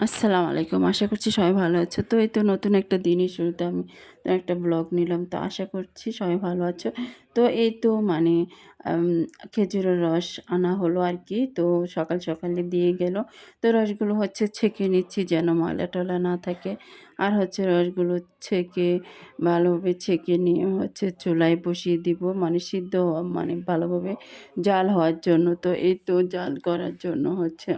আসসালামু আলাইকুম। আশা করছি সবাই ভালো আছো। তো এই তো নতুন একটা দিনের শুরুতে আমি একটা ব্লগ নিলাম। তো আশা করছি সবাই ভালো আছো। তো এই তো মানে খেজুরের রস আনা হলো আর কি তো সকাল সকালে দিয়ে গেল। তো রসগুলো হচ্ছে ছেঁকে নিচ্ছি যেন ময়লা টলা না থাকে। আর হচ্ছে রসগুলো ছেঁকে, ভালোভাবে ছেঁকে নিয়ে হচ্ছে চুলায় বসিয়ে দিব। মানে সিদ্ধ মানে ভালোভাবে জাল হওয়ার জন্য। তো এই তো জাল করার জন্য হচ্ছে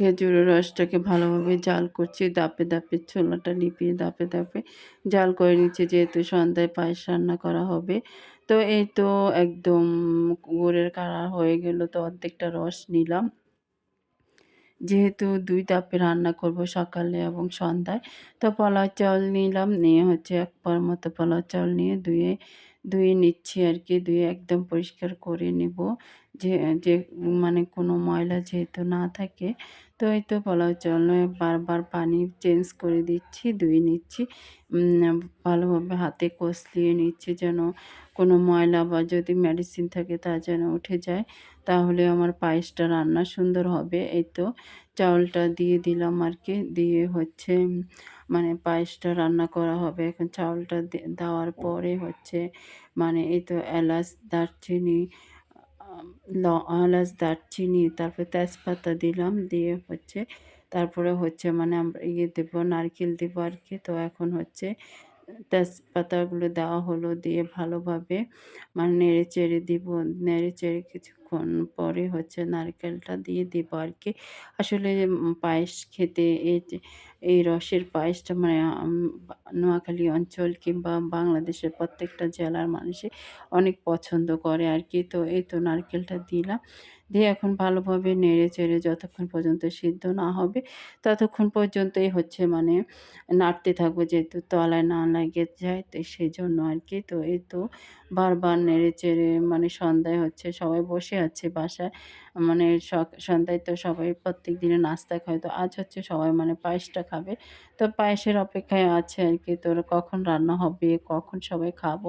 খেজুরের রসটাকে ভালোভাবে জাল করছি, দাপে দাপে ছোলাটা লিপিয়ে দাপে দাপে জাল করে নিচ্ছি, যেহেতু সন্ধ্যায় পায়েস রান্না করা হবে। তো এই তো একদম গুড়ের কাড়া হয়ে গেল, তো অর্ধেকটা রস নিলাম। যেহেতু দুই তাপে রান্না করব সকালে এবং সন্ধ্যায়, তো পোলাও চাউল নিলাম, নিয়ে হচ্ছে এক পর মতো পোলাও চাউল নিয়ে ধুয়ে ধুয়ে নিচ্ছি আর কি, ধুয়ে একদম পরিষ্কার করে নিব। যে যে মানে কোনো ময়লা যেহেতু না থাকে, তো এই তো পোলাও চাউল বারবার পানি চেঞ্জ করে দিচ্ছি, ধুয়ে নিচ্ছি ভালোভাবে হাতে কষলিয়ে নিচ্ছি যেন কোনো ময়লা বা যদি মেডিসিন থাকে তা যেন উঠে যায়, তাহলে আমার পায়েসটা রান্না সুন্দর হবে। এই তো চাউলটা দিয়ে দিলাম আর কি দিয়ে হচ্ছে মানে পায়েসটা রান্না করা হবে। এখন চাউলটা দেওয়ার পরে হচ্ছে মানে এই তো এলাচ, দারচিনি এলাচ দারচিনি, তারপরে তেজপাতা দিলাম, দিয়ে হচ্ছে, তারপরে হচ্ছে মানে আমরা ইয়ে দেবো, নারকেল দেবো আর কি, তো এখন হচ্ছে তেজপাতাগুলো দেওয়া হলো দিয়ে ভালোভাবে মানে নেড়ে চেড়ে দিব। নেড়ে চেড়ে কিছুক্ষণ পরে হচ্ছে নারকেলটা দিয়ে দিব আর কি আসলে পায়েস খেতে এই এই রসের পায়েসটা মানে নোয়াখালী অঞ্চল কিংবা বাংলাদেশের প্রত্যেকটা জেলার মানুষে অনেক পছন্দ করে আর কি তো এই তো নারকেলটা দিলাম। দিয়ে এখন ভালোভাবে নেড়ে চেড়ে যতক্ষণ পর্যন্ত সিদ্ধ না হবে, ততক্ষণ পর্যন্তই হচ্ছে মানে নাড়তে থাকব যেহেতু তলায় না লাগে যায়, তো সেই জন্য আর কি। তো এই তো বারবার নেড়ে চেড়ে মানে সন্ধ্যায় হচ্ছে সবাই বসে আছে বাসায় মানে সন্ধ্যায় তো সবাই প্রত্যেক দিনে নাস্তা খায়, তো আজ হচ্ছে সবাই মানে পায়েসটা খাবে। তো পায়েসের অপেক্ষায় আছে আর কি, তোর কখন রান্না হবে, কখন সবাই খাব,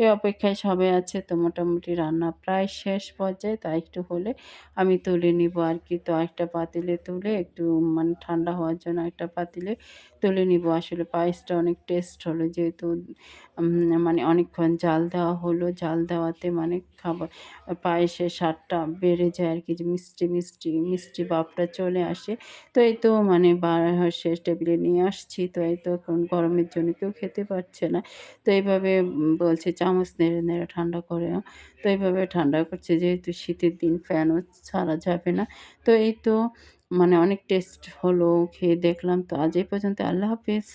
এই অপেক্ষায় সবাই আছে, তো মোটামুটি রান্না প্রায় শেষ পর্যায়ে, তাই একটু হলে আমি তুলে নিব আর কি। তো একটা পাতিলে তুলে একটু মানে ঠান্ডা হওয়ার জন্য একটা পাতিলে তুলে নিব। আসলে পায়েসটা অনেক টেস্ট হলো যেহেতু মানে অনেকক্ষণ জাল দেওয়া হলো। জাল দেওয়াতে মানে খাবার, পায়েসের স্বাদটা বেড়ে যায় আর কি। যে মিষ্টি মিষ্টি মিষ্টি ভাবটা চলে আসে। তো এই তো মানে শেষ টেবিলে নিয়ে আসছি। তো এই তো এখন গরমের জন্য কেউ খেতে পারছে না। তো এইভাবে বলছে চামচ নেড়ে নেড়ে ঠান্ডা করে তো এইভাবে ঠান্ডা করছে যেহেতু শীতের দিন ফ্যানও ছাড়া যাবে না? তো এই তো মানে অনেক টেস্ট হলো, খেয়ে দেখলাম। তো আজ এই পর্যন্ত আল্লাহ হাফেজ।